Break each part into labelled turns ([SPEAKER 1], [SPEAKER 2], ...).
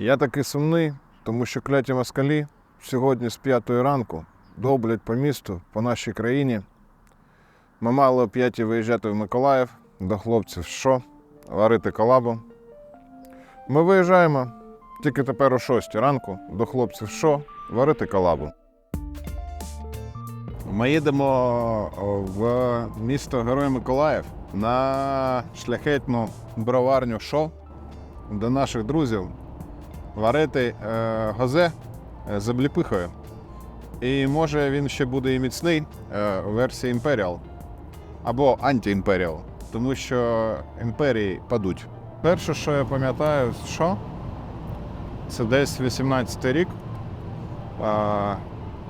[SPEAKER 1] Я такий сумний, тому що кляті москалі сьогодні з п'ятої ранку доблять по місту, по нашій країні. Ми мали о п'ятій виїжджати в Миколаїв до хлопців, що варити колабу. Ми виїжджаємо тільки тепер о 6 ранку до хлопців, що варити колабу. Ми їдемо в місто Герой Миколаїв на шляхетну броварню шо до наших друзів варити е, гозе е, з обліпихою. І може він ще буде і міцний е, у версії Imperial або анті-Imperial, тому що імперії падуть. Перше, що я пам'ятаю, що це десь 18-й рік. Е,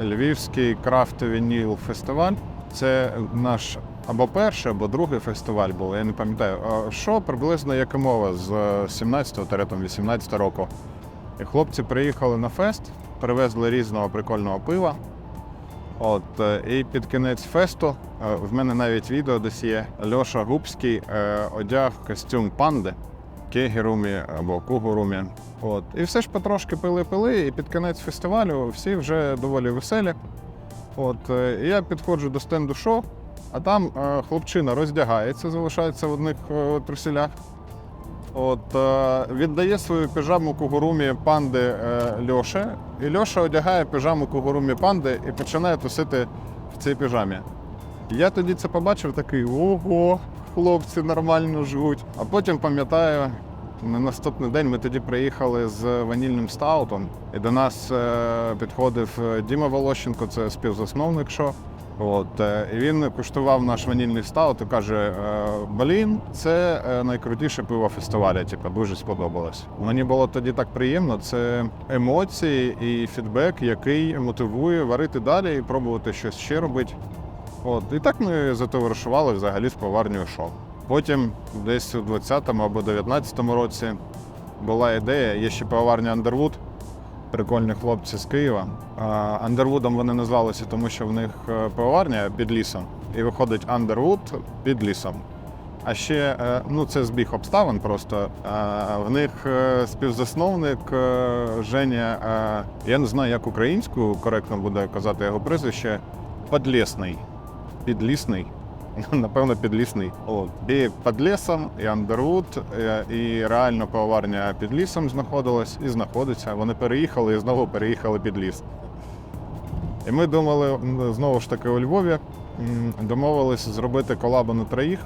[SPEAKER 1] Львівський крафт-вініл фестиваль. Це наш або перший, або другий фестиваль був, я не пам'ятаю. Що приблизно як і мова з 17 го 18 року. Хлопці приїхали на фест, привезли різного прикольного пива. От, е, і під кінець фесту е, в мене навіть відео десь є. Льоша Губський е, одяг костюм панди, кегірумі або кугурумі. От. І все ж потрошки пили-пили, і під кінець фестивалю всі вже доволі веселі. От, і я підходжу до стенду шоу, а там хлопчина роздягається, залишається в одних труселях. От, е, віддає свою піжаму кугурумі панди е, Льоші, і Льоша одягає піжаму кугурумі панди і починає тусити в цій піжамі. Я тоді це побачив такий ого, хлопці нормально живуть. А потім пам'ятаю, на наступний день ми тоді приїхали з ванільним стаутом, і до нас е, підходив Діма Волощенко, це співзасновник шо. От, е, він куштував наш ванільний стаут і каже: е, блін, це е, найкрутіше пиво фестиваля. Типу, дуже сподобалось. Мені було тоді так приємно. Це емоції і фідбек, який мотивує варити далі і пробувати щось ще робити. От, і так ми затоваришували взагалі з поварнею шоу. Потім, десь у 20-му або 19-му році, була ідея, є ще поварня Underwood, прикольні хлопці з Києва. Андервудом вони назвалися, тому що в них е, пивоварня під лісом, і виходить Underwood під лісом. А ще е, ну це збіг обставин просто. е, В них співзасновник Женя, я не знаю, як українською коректно буде казати його прізвище, Подлесний. Підлісний. Напевно, підлісний. От. І під лісом, і Андервуд, і- реально пивоварня під лісом знаходилась і знаходиться. Вони переїхали і знову переїхали під ліс. І ми думали, знову ж таки, у Львові домовились зробити колабу на троїх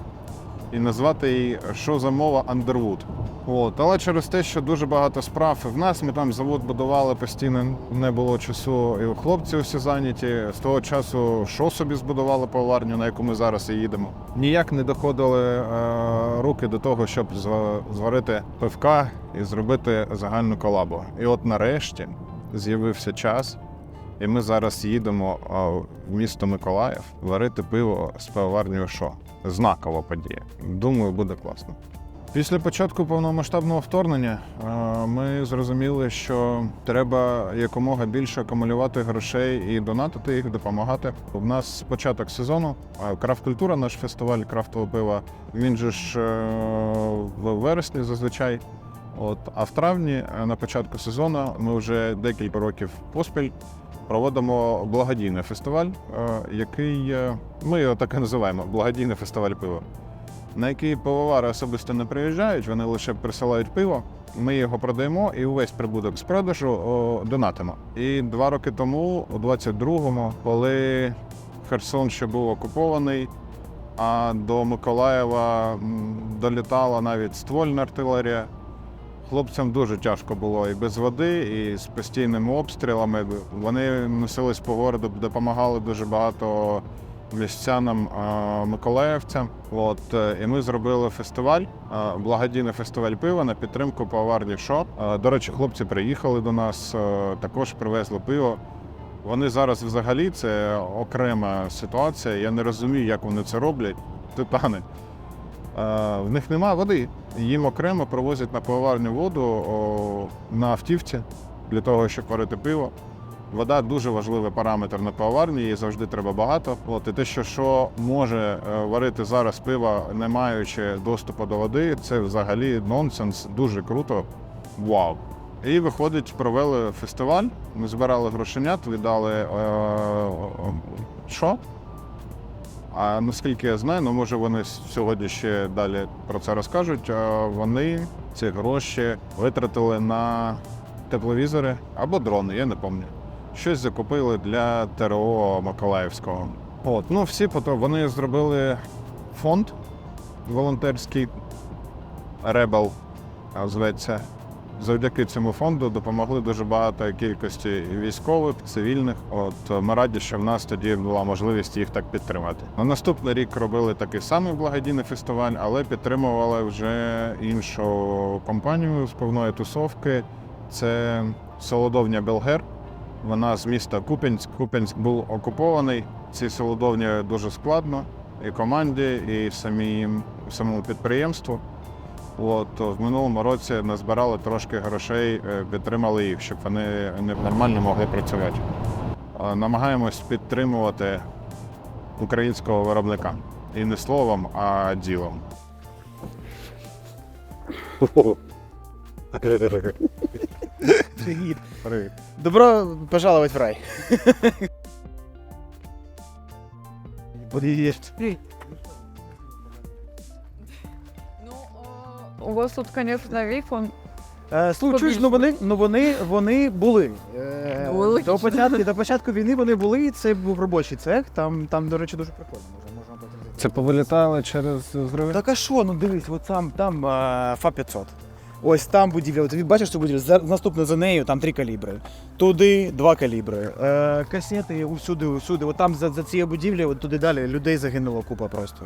[SPEAKER 1] і назвати її Що за мова Underwood. От. Але через те, що дуже багато справ в нас, ми там завод будували постійно, не було часу, і у хлопців всі зайняті. З того часу що собі збудували поварню, на яку ми зараз і їдемо. Ніяк не доходили е, руки до того, щоб зва- зварити пивка і зробити загальну колабу. І от нарешті з'явився час. І ми зараз їдемо в місто Миколаїв варити пиво з пивоварнею «Шо». Знакова подія. Думаю, буде класно. Після початку повномасштабного вторгнення ми зрозуміли, що треба якомога більше акумулювати грошей і донатити їх, допомагати. У нас початок сезону, крафт-культура, наш фестиваль крафтового пива. Він же ж е, в вересні зазвичай. От, а в травні, е, на початку сезону, ми вже декілька років поспіль проводимо благодійний фестиваль, е, який е, ми його так і називаємо благодійний фестиваль пива, на який пивовари особисто не приїжджають, вони лише присилають пиво. Ми його продаємо і увесь прибуток з продажу донатимо. І два роки тому, у 22-му, коли Херсон ще був окупований, а до Миколаєва долітала навіть ствольна артилерія. Хлопцям дуже тяжко було і без води, і з постійними обстрілами. Вони носились по городу, допомагали дуже багато містянам е, миколаївцям. От е, і ми зробили фестиваль, е, благодійний фестиваль пива на підтримку поварні шо. Е, До речі, хлопці приїхали до нас, також привезли пиво. Вони зараз взагалі це окрема ситуація. Я не розумію, як вони це роблять. Титани. Е, В них немає води. Їм окремо привозять на пивоварню воду на автівці для того, щоб варити пиво. Вода дуже важливий параметр на пивоварні, її завжди треба багато. От, і те, що, що може е, варити зараз пиво, не маючи доступу до води, це взагалі нонсенс, дуже круто. Вау! І виходить, провели фестиваль. Ми збирали грошенят, віддали е, що? А наскільки я знаю, ну може вони сьогодні ще далі про це розкажуть. Вони ці гроші витратили на тепловізори або дрони, я не пам'ятаю. Щось закупили для ТРО Миколаївського. От, ну всі потім вони зробили фонд волонтерський Ребел зветься. Завдяки цьому фонду допомогли дуже багато кількості військових, цивільних. От ми раді, що в нас тоді була можливість їх так підтримати. На наступний рік робили такий самий благодійний фестиваль, але підтримували вже іншу компанію з повної тусовки. Це Солодовня Белгер. Вона з міста Куп'янськ. Куп'янськ був окупований. Ці солодовні дуже складно і команді, і самим, самому підприємству. От в минулому році назбирали трошки грошей, е, підтримали їх, щоб вони не- нормально могли працювати. Намагаємось підтримувати українського виробника. І не словом, а ділом.
[SPEAKER 2] Привіт.
[SPEAKER 1] Привіт.
[SPEAKER 2] Добро пожаловать в рай. Привіт.
[SPEAKER 3] У вас тут, конечно, риф, он
[SPEAKER 2] Е, Слухай, чуєш, ну вони, ну вони, вони були. Е,
[SPEAKER 3] Були.
[SPEAKER 2] До початку, до початку війни вони були, і це був робочий цех. Там, там до речі, дуже прикольно. Може, можна потім.
[SPEAKER 1] Це повилітали через зриви?
[SPEAKER 2] Так а що, ну дивись, от там, там а, ФА-500. Ось там будівля. От бачиш цю будівлю? За- Наступно за нею там три калібри. Туди два калібри. Е, касети усюди, усюди. От там за, за цією будівлею, от туди далі людей загинуло купа просто.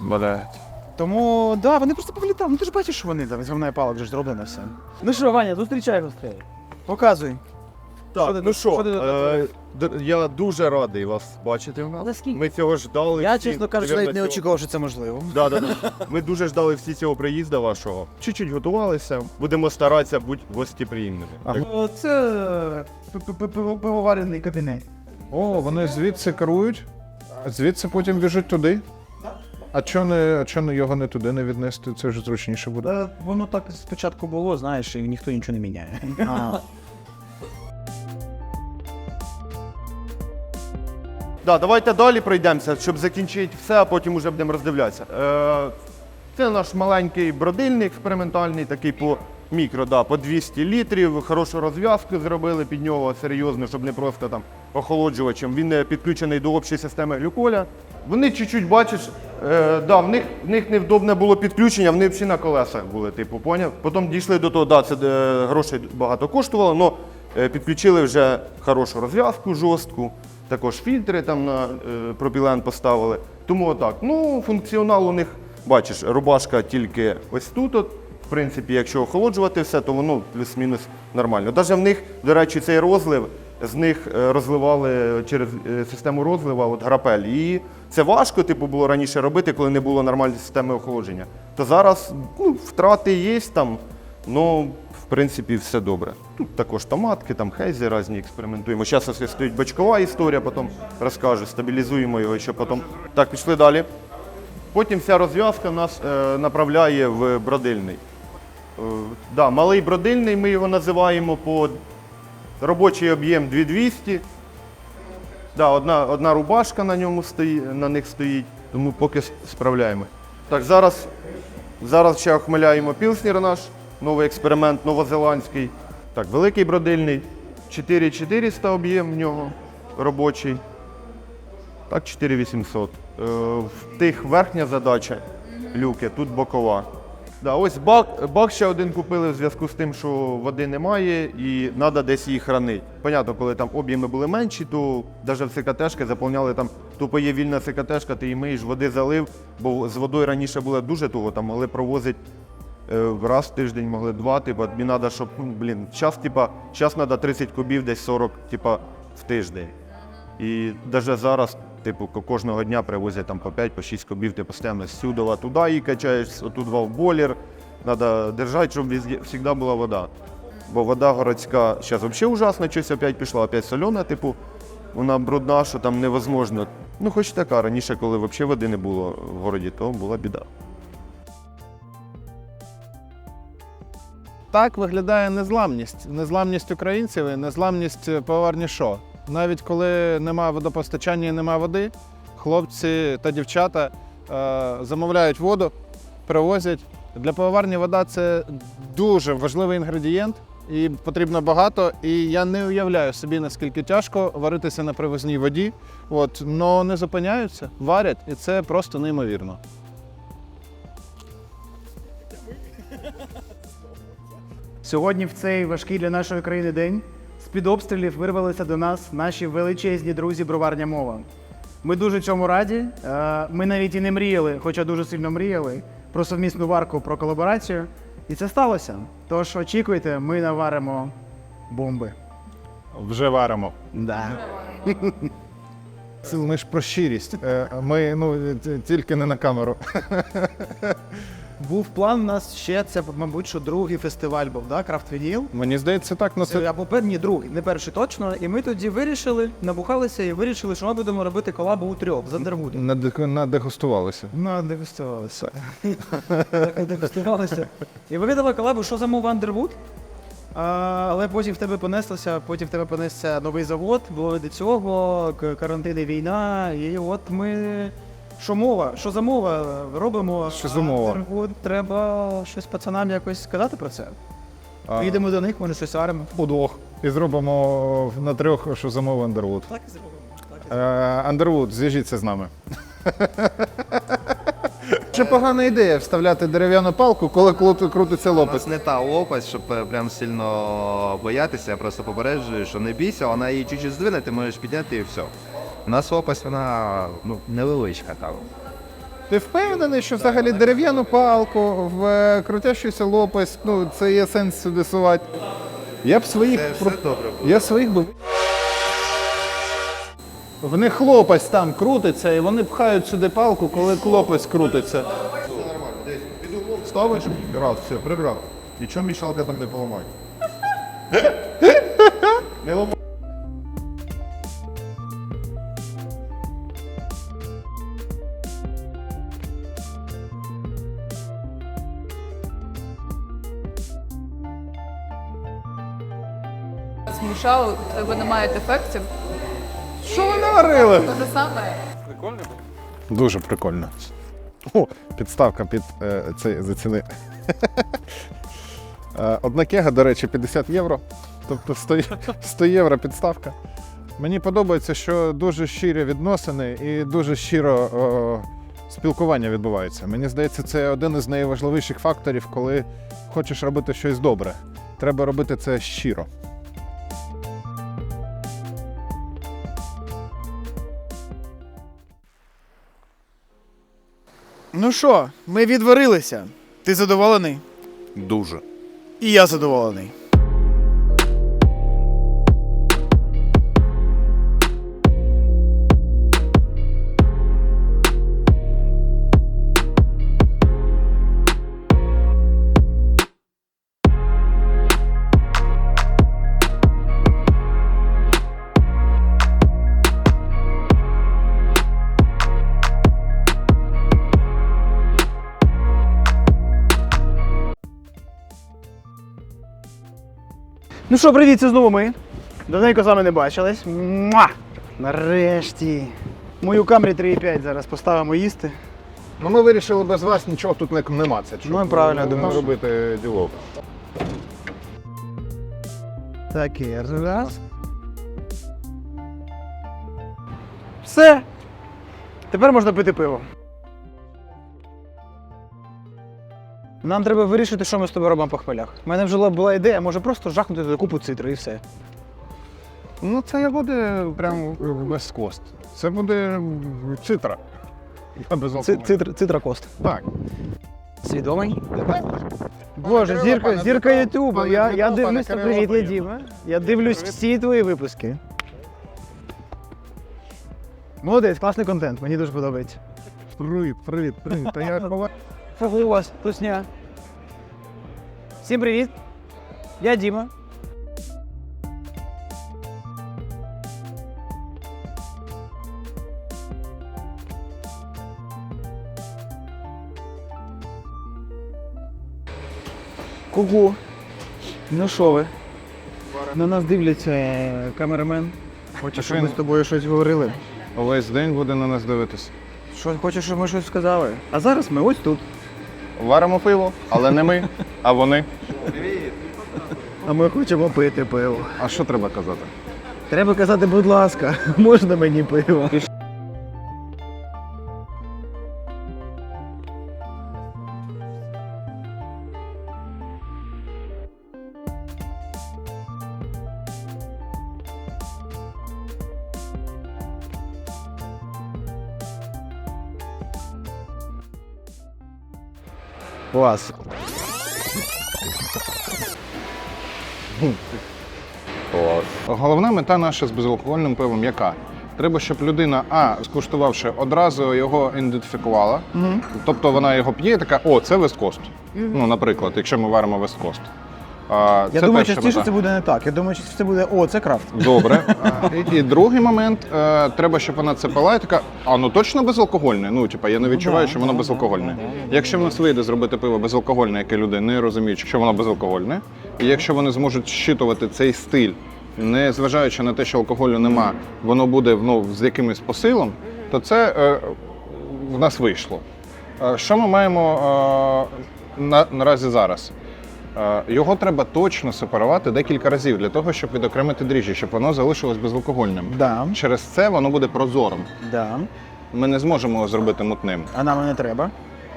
[SPEAKER 1] Блять.
[SPEAKER 2] Тому да, вони просто повилітали. Ну ти ж бачиш, що вони там з говна і палок вже зроблено все. Ну що, Ваня, зустрічай гостей. Показуй. Що
[SPEAKER 4] Так, ну
[SPEAKER 2] тут-
[SPEAKER 4] що,
[SPEAKER 2] що ти тут
[SPEAKER 4] е, д- я дуже радий вас бачити в нас. Ми цього ждали.
[SPEAKER 2] Я,
[SPEAKER 4] всі,
[SPEAKER 2] чесно кажучи, навіть не
[SPEAKER 4] цього-
[SPEAKER 2] очікував, що це можливо.
[SPEAKER 4] Да, да, да. Ми дуже ждали всі цього приїзду вашого. Чуть-чуть готувалися. Будемо старатися бути гостєприємними.
[SPEAKER 2] О, Це пивоварений кабінет.
[SPEAKER 1] О, вони звідси керують, а звідси потім біжуть туди. А чого не, а чо не його не туди не віднести? Це вже зручніше буде.
[SPEAKER 2] Та воно так спочатку було, знаєш, і ніхто нічого не міняє.
[SPEAKER 4] Да, давайте далі пройдемося, щоб закінчити все, а потім вже будемо роздивлятися. Е, це наш маленький бродильник експериментальний, такий по мікро, да, по 200 літрів. Хорошу розв'язку зробили під нього серйозно, щоб не просто там охолоджувачем. Він е, підключений до общої системи глюколя. Вони чуть-чуть бачиш, е, да, в них, в них невдобне було підключення, вони всі на колесах були, типу, поняв? Потім дійшли до того, да, це е, грошей багато коштувало, але підключили вже хорошу розв'язку жорстку. Також фільтри там на е, пропілен поставили. Тому отак. Ну, функціонал у них, бачиш, рубашка тільки ось тут. От. В принципі, якщо охолоджувати все, то воно плюс-мінус нормально. Навіть в них, до речі, цей розлив з них е, розливали через е, систему розлива от грапель. І це важко типу, було раніше робити, коли не було нормальної системи охолодження. То зараз ну, втрати є там, ну, в принципі, все добре. Тут також томатки, там хейзи різні експериментуємо. Зараз ось стоїть бачкова історія, потім розкажу, стабілізуємо його, що потім. Так, пішли далі. Потім вся розв'язка нас е, направляє в бродильний. Е, да, малий бродильний, ми його називаємо по робочий об'єм 2200. Да, одна, одна рубашка на ньому стоїть, на них стоїть, тому поки справляємо. Так, зараз, зараз ще охмеляємо пілснір наш, новий експеримент новозеландський. Так, великий бродильний, 4400 об'єм в нього робочий. Так, 4800. Е, в тих верхня задача люки, тут бокова. Да, ось бак, бак ще один купили в зв'язку з тим, що води немає і треба десь її хранити. Понятно, коли там об'єми були менші, то навіть в СКТшки заповняли там, тупо є вільна СКТшка, ти її миєш, води залив, бо з водою раніше було дуже туго, там могли провозити е, раз в тиждень, могли два, типу, тобі треба, щоб, ну, блін, час, типа, час треба 30 кубів, десь 40, типа, в тиждень. І навіть зараз, типу, кожного дня привозять там по 5 по 6 кубів, ти постійно сюдова туди її качаєш, отут в бойлер. Треба держати, щоб завжди була вода. Бо вода городська зараз взагалі ужасно, щось опять пішла, опять солена, типу, вона брудна, що там невозможно. Ну, хоч така, раніше, коли взагалі води не було в городі, то була біда.
[SPEAKER 1] так виглядає незламність. Незламність українців і незламність поварні шо. Навіть коли нема водопостачання і нема води, хлопці та дівчата е, замовляють воду, привозять. Для пивоварні вода це дуже важливий інгредієнт, і потрібно багато. І я не уявляю собі, наскільки тяжко варитися на привозній воді. От, но не зупиняються, варять, і це просто неймовірно.
[SPEAKER 2] Сьогодні в цей важкий для нашої країни день з-під обстрілів вирвалися до нас наші величезні друзі броварня мова. Ми дуже цьому раді. Е, Ми навіть і не мріяли, хоча дуже сильно мріяли, про совмісну варку, про колаборацію. І це сталося. Тож очікуйте, ми наваримо бомби.
[SPEAKER 1] Вже варимо.
[SPEAKER 2] Да.
[SPEAKER 1] Це ми ж про щирість. Е, Ми ну тільки не на камеру.
[SPEAKER 2] Був план у нас ще, це, мабуть, що другий фестиваль був, да? Крафт Вініл.
[SPEAKER 1] Мені здається, так на
[SPEAKER 2] Це
[SPEAKER 1] це.
[SPEAKER 2] або пер... ні, другий, не перший точно. І ми тоді вирішили, набухалися і вирішили, що ми будемо робити колабу у трьох з Андервудом.
[SPEAKER 1] Наде- Надегустувалися.
[SPEAKER 2] Ну, дегустувалися. Так, дегустувалися. І вигадали колабу, що за мова Underwood. А, але потім в тебе понеслося, потім в тебе понесся новий завод, було до цього, карантин і війна. І от ми. Що мова? Що за мова? Робимо.
[SPEAKER 1] Що за мова?
[SPEAKER 2] Треба щось пацанам якось сказати про це.
[SPEAKER 1] А,
[SPEAKER 2] Їдемо до них, може щось варимо.
[SPEAKER 1] Удвох. І зробимо на трьох, що замовив Андервуд.
[SPEAKER 2] Так і зробимо.
[SPEAKER 1] Андервуд, зв'яжіться з нами. Це погана ідея вставляти дерев'яну палку, коли крутиться
[SPEAKER 5] У
[SPEAKER 1] лопець.
[SPEAKER 5] нас не та лопасть, щоб е, прям сильно боятися, я просто попереджую, що не бійся, вона її чуть-чуть здвине, ти можеш підняти і все. У нас лопасть, вона ну, невеличка там.
[SPEAKER 1] Ти впевнений, що взагалі дерев'яну палку в е, крутящуюся лопасть, ну це є сенс сюди сувати. Я б своїх
[SPEAKER 5] Це
[SPEAKER 1] про-
[SPEAKER 5] все добре буде.
[SPEAKER 1] Я своїх би. В них лопасть там крутиться, і вони пхають сюди палку, коли лопасть крутиться.
[SPEAKER 6] Ставиш, раз, все, прибрав. Нічого мішалка там не поламає. Не ламай.
[SPEAKER 3] Змішали, у тебе немає дефектів.
[SPEAKER 1] Що ви наварили?
[SPEAKER 3] Те саме.
[SPEAKER 1] Дуже прикольно. О, підставка під е, цей за ціни. Е, Одна кега, до речі, 50 євро. Тобто 100, 100 євро підставка. Мені подобається, що дуже щирі відносини і дуже щиро о, спілкування відбувається. Мені здається, це один із найважливіших факторів, коли хочеш робити щось добре. Треба робити це щиро.
[SPEAKER 2] Ну що, ми відварилися. Ти задоволений?
[SPEAKER 1] Дуже.
[SPEAKER 2] І я задоволений. Ну що, привіт, це знову ми. Давненько з вами не бачились. Муа! Нарешті. Мою камері 3,5 зараз поставимо їсти.
[SPEAKER 1] Ну ми вирішили без вас нічого тут не, нема. Це
[SPEAKER 2] Ну, правильно, я думаю.
[SPEAKER 1] робити діло.
[SPEAKER 2] Таке, раз. Все. Тепер можна пити пиво. Нам треба вирішити, що ми з тобою робимо по хмелях. У мене вже була ідея, може просто жахнути туди купу цитри і все.
[SPEAKER 1] Ну, це не буде прям без кост. Це буде цитра. Без
[SPEAKER 2] Ци-
[SPEAKER 1] алкоголю.
[SPEAKER 2] Цитра, цитракост.
[SPEAKER 1] Так.
[SPEAKER 2] Свідомий? Боже,
[SPEAKER 1] Кирило,
[SPEAKER 2] зірка,
[SPEAKER 1] пане
[SPEAKER 2] зірка
[SPEAKER 1] Дмитро,
[SPEAKER 2] Ютубу.
[SPEAKER 1] пане
[SPEAKER 2] Я,
[SPEAKER 1] Дмитро,
[SPEAKER 2] я
[SPEAKER 1] пане Кирило,
[SPEAKER 2] привіт. Діма. Я дивлюсь
[SPEAKER 1] Привіт.
[SPEAKER 2] всі твої випуски. Молодець, класний контент, мені дуже подобається.
[SPEAKER 1] Привіт, привіт, привіт. Та я ховаю.
[SPEAKER 2] Фу, у вас тусня. Всім привіт. Я Діма. Ку-ку. Ну що ви? На нас дивляться е, камерамен. Хоче, щоб ми з тобою щось говорили.
[SPEAKER 1] Увесь день буде на нас дивитися.
[SPEAKER 2] Що, хоче, щоб ми щось сказали. А зараз ми ось тут.
[SPEAKER 1] Варимо пиво, але не ми, а вони.
[SPEAKER 2] А ми хочемо пити пиво.
[SPEAKER 1] А що треба казати?
[SPEAKER 2] Треба казати, будь ласка, можна мені пиво? Клас.
[SPEAKER 1] Головна мета наша з безалкогольним пивом яка? Треба, щоб людина, а, скуштувавши, одразу його ідентифікувала. Тобто вона його п'є і така, о, це вескост. Ну, наприклад, якщо ми варимо вескост. А,
[SPEAKER 2] Я
[SPEAKER 1] це
[SPEAKER 2] думаю,
[SPEAKER 1] перша
[SPEAKER 2] частіше
[SPEAKER 1] мета.
[SPEAKER 2] це буде не так. Я думаю, частіше це буде о, це крафт.
[SPEAKER 1] Добре. І, і другий момент, е, треба, щоб вона це пила і така, а ну точно безалкогольне. Ну, типа, я не відчуваю,
[SPEAKER 2] да,
[SPEAKER 1] що воно
[SPEAKER 2] да,
[SPEAKER 1] безалкогольне.
[SPEAKER 2] да, да, да,
[SPEAKER 1] Якщо в нас вийде зробити пиво безалкогольне, яке люди не розуміють, що воно безалкогольне, і якщо вони зможуть щитувати цей стиль, не зважаючи на те, що алкоголю нема, воно буде ну, з якимось посилом, то це е, в нас вийшло. Е, Що ми маємо е, на, наразі зараз? Е, Його треба точно сепарувати декілька разів для того, щоб відокремити дріжджі, щоб воно залишилось безалкогольним.
[SPEAKER 2] Да,
[SPEAKER 1] Через це воно буде прозорим.
[SPEAKER 2] да.
[SPEAKER 1] Ми не зможемо його зробити мутним.
[SPEAKER 2] А нам не треба.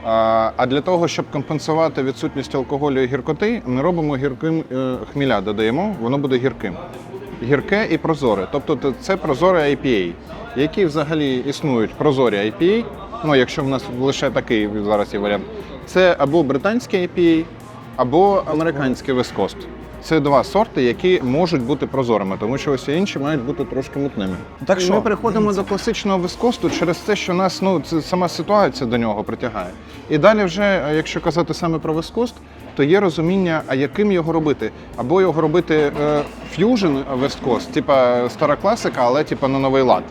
[SPEAKER 1] А, а для того, щоб компенсувати відсутність алкоголю і гіркоти, ми робимо гірким е, хміля, додаємо, воно буде гірким. Гірке і прозоре. Тобто це прозоре IPA. Які взагалі існують прозорі IPA, ну якщо в нас лише такий зараз є варіант, це або британський IPA, або американський вескост. Це два сорти, які можуть бути прозорими, тому що ось інші мають бути трошки мутними.
[SPEAKER 2] Так що?
[SPEAKER 1] ми переходимо до класичного вискосту через те, що нас ну це сама ситуація до нього притягає. І далі, вже, е, якщо казати саме про вискост, то є розуміння, а яким його робити. Або його робити е, ф'южн весткост, типа стара класика, але типа на новий лад.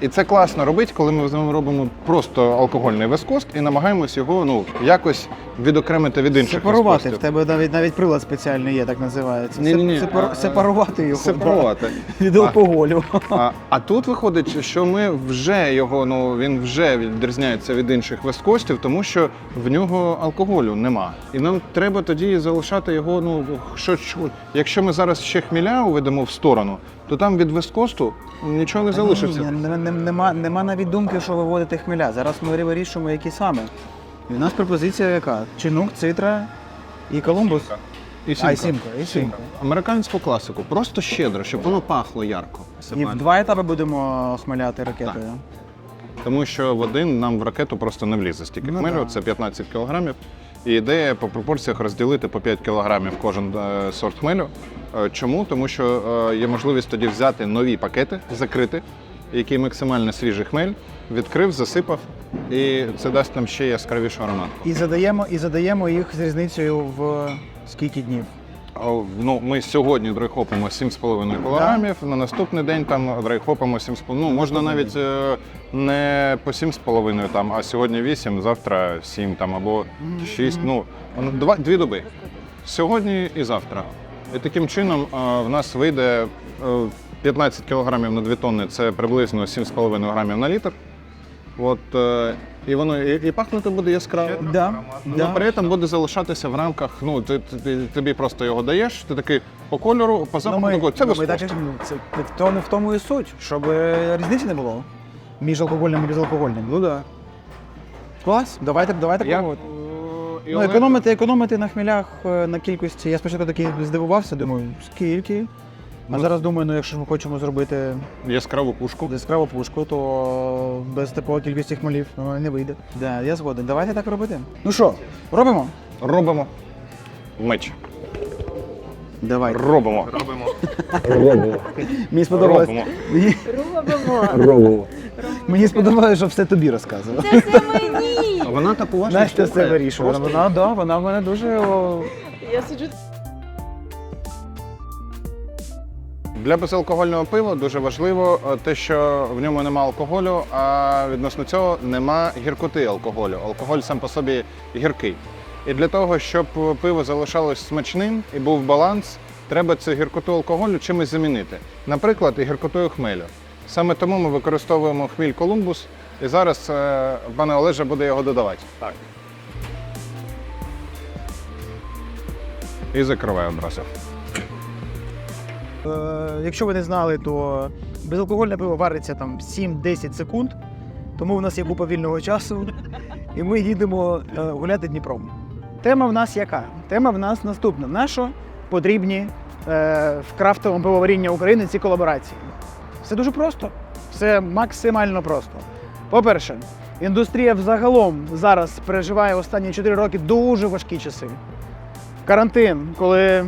[SPEAKER 1] І це класно робити, коли ми з робимо просто алкогольний вескост і намагаємось його ну якось відокремити від інших
[SPEAKER 2] Сепарувати. В тебе навіть навіть прилад спеціальний є, так називається.
[SPEAKER 1] Ні-ні-ні,
[SPEAKER 2] сепар-
[SPEAKER 1] а,
[SPEAKER 2] Сепарувати його.
[SPEAKER 1] Сепарувати.
[SPEAKER 2] да, Від алкоголю.
[SPEAKER 1] А, а тут виходить, що ми вже його, ну він вже відрізняється від інших вескостів, тому що в нього алкоголю нема. І нам треба тоді залишати його. Ну що якщо ми зараз ще хміля уведемо в сторону, то там від вескосту нічого не залишиться.
[SPEAKER 2] Ні, ні, ні, Нема, нема навіть думки, що виводити хмеля. Зараз ми вирішуємо, які саме. І у нас пропозиція яка? Чинук, цитра і колумбус.
[SPEAKER 1] І
[SPEAKER 2] А, і сімка, і сімка.
[SPEAKER 1] Американську класику, просто щедро, щоб воно пахло ярко.
[SPEAKER 2] І в два етапи будемо хмеляти ракетою.
[SPEAKER 1] Тому що в один нам в ракету просто не влізе стільки
[SPEAKER 2] Ну,
[SPEAKER 1] хмелю,
[SPEAKER 2] да.
[SPEAKER 1] це 15 кілограмів. І ідея по пропорціях розділити по 5 кілограмів кожен е, сорт хмелю. Е, Чому? Тому що е, є можливість тоді взяти нові пакети, закрити, які максимально свіжий хмель, відкрив, засипав, і це дасть нам ще яскравішу ароматку.
[SPEAKER 2] І задаємо, і задаємо їх з різницею в скільки днів.
[SPEAKER 1] Ну, ми сьогодні драйхопимо 7,5 кілограмів, на наступний день там драйхопимо 7,5. Ну, можна навіть е, не по 7,5, там, а сьогодні 8, завтра 7 там, або 6. Ну, два, дві доби. Сьогодні і завтра. І таким чином е, в нас вийде е, 15 кілограмів на 2 тонни, це приблизно 7,5 грамів на літр. От, е, і воно і, і пахнути буде яскраво.
[SPEAKER 2] Да,
[SPEAKER 1] Ну,
[SPEAKER 2] да.
[SPEAKER 1] при цьому буде залишатися в рамках. Ну, ти, ти, ти- тобі просто його даєш, ти такий по кольору, по запаху, такий, це
[SPEAKER 2] ну, ми так, це, в, тому, в тому і суть, щоб е, різниці не було між алкогольним і безалкогольним. Ну да. Клас, давайте, давайте
[SPEAKER 1] Я-
[SPEAKER 2] пробувати.
[SPEAKER 1] І
[SPEAKER 2] Ну,
[SPEAKER 1] Олег-
[SPEAKER 2] економити, економити на хмелях е, на кількості. Я спочатку такий здивувався, думаю, скільки. А зараз думаю, ну якщо ми хочемо зробити
[SPEAKER 1] Яскраву пушку.
[SPEAKER 2] яскраву пушку, то без такої кількості хмелів ну, не вийде. Да, я згоден. Давайте так робити. Ну що, робимо?
[SPEAKER 1] Робимо. Меч.
[SPEAKER 2] Давай.
[SPEAKER 1] Робимо.
[SPEAKER 2] Мені сподобалось.
[SPEAKER 1] Робимо.
[SPEAKER 2] Мені,
[SPEAKER 3] Робимо.
[SPEAKER 2] мені сподобалось, що все тобі розказував.
[SPEAKER 3] Це все мені.
[SPEAKER 1] Вона так уважно.
[SPEAKER 2] Настя все
[SPEAKER 1] слухає.
[SPEAKER 2] вирішує.
[SPEAKER 1] Просто
[SPEAKER 2] Вона, да, вона в мене дуже. о,
[SPEAKER 3] Я сиджу.
[SPEAKER 1] Для безалкогольного пива дуже важливо е, те, що в ньому нема алкоголю, а відносно цього нема гіркоти алкоголю. Алкоголь сам по собі гіркий. І для того, щоб пиво залишалось смачним і був баланс, треба цю гіркоту алкоголю чимось замінити. Наприклад, і гіркотою хмелю. Саме тому ми використовуємо хміль Колумбус, і зараз е, пане Олеже буде його додавати. Так. І закриваю одразу.
[SPEAKER 2] Е, якщо ви не знали, то безалкогольне пиво вариться там 7-10 секунд, тому в нас є купа вільного часу, і ми їдемо е, гуляти Дніпром. Тема в нас яка? Тема в нас наступна. На що потрібні е, в крафтовому пивоварінні України ці колаборації? Все дуже просто. Все максимально просто. По-перше, індустрія взагалом зараз переживає останні 4 роки дуже важкі часи. Карантин, коли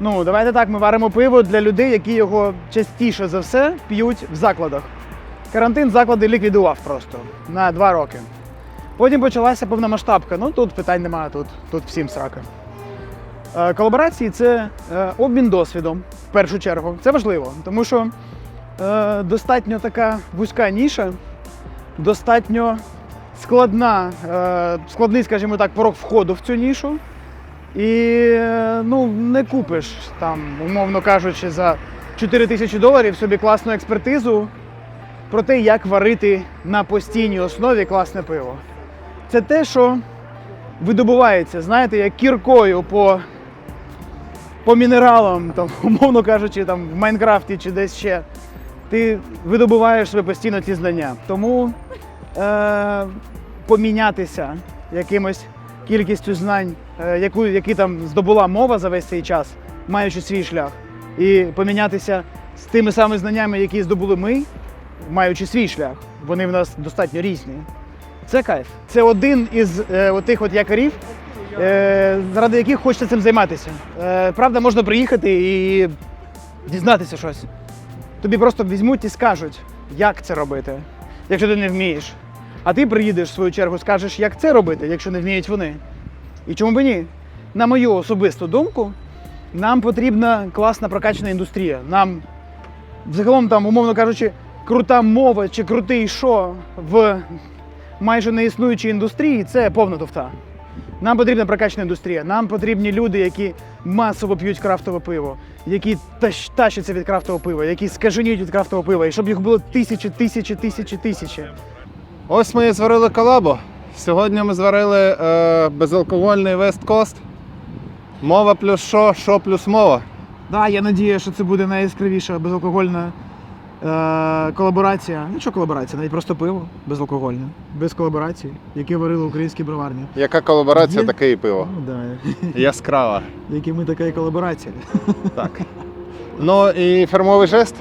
[SPEAKER 2] Ну, давайте так, ми варимо пиво для людей, які його частіше за все п'ють в закладах. Карантин заклади ліквідував просто на два роки. Потім почалася повномасштабка. Ну тут питань немає, тут, тут всім срака. Е, Колаборації це е, обмін досвідом в першу чергу. Це важливо, тому що е, достатньо така вузька ніша, достатньо складна, е, складний, скажімо так, порог входу в цю нішу. І ну, не купиш там, умовно кажучи, за 4 тисячі доларів собі класну експертизу про те, як варити на постійній основі класне пиво. Це те, що видобувається, знаєте, як кіркою по, по мінералам, там, умовно кажучи, там, в Майнкрафті чи десь ще. Ти видобуваєш собі постійно ці знання. Тому е, помінятися якимось кількістю знань, яку, які там здобула мова за весь цей час, маючи свій шлях, і помінятися з тими самими знаннями, які здобули ми, маючи свій шлях. Вони в нас достатньо різні. Це кайф. Це один із е, отих от якорів, е, заради яких хочеться цим займатися. Е, правда, можна приїхати і дізнатися щось. Тобі просто візьмуть і скажуть, як це робити, якщо ти не вмієш. А ти приїдеш в свою чергу, скажеш, як це робити, якщо не вміють вони. І чому б ні? На мою особисту думку, нам потрібна класна прокачана індустрія. Нам, взагалом, там, умовно кажучи, крута мова чи крутий шо в майже неіснуючій індустрії це повна туфта. Нам потрібна прокачана індустрія. Нам потрібні люди, які масово п'ють крафтове пиво, які тащаться від крафтового пива, які скаженіють від крафтового пива, і щоб їх було тисячі, тисячі, тисячі, тисячі.
[SPEAKER 1] Ось ми і зварили колабу. Сьогодні ми зварили е, безалкогольний West Coast. Мова плюс що, що плюс мова.
[SPEAKER 2] Да, я надію, що це буде найяскравіша безалкогольна е, колаборація. Ну що колаборація, навіть просто пиво безалкогольне, без колаборації, яке варили українські броварні.
[SPEAKER 1] Яка колаборація,
[SPEAKER 2] Є?
[SPEAKER 1] таке і пиво.
[SPEAKER 2] Ну, да.
[SPEAKER 1] Яскрава.
[SPEAKER 2] Які ми така і колаборація.
[SPEAKER 1] Так. Ну і фірмовий жест.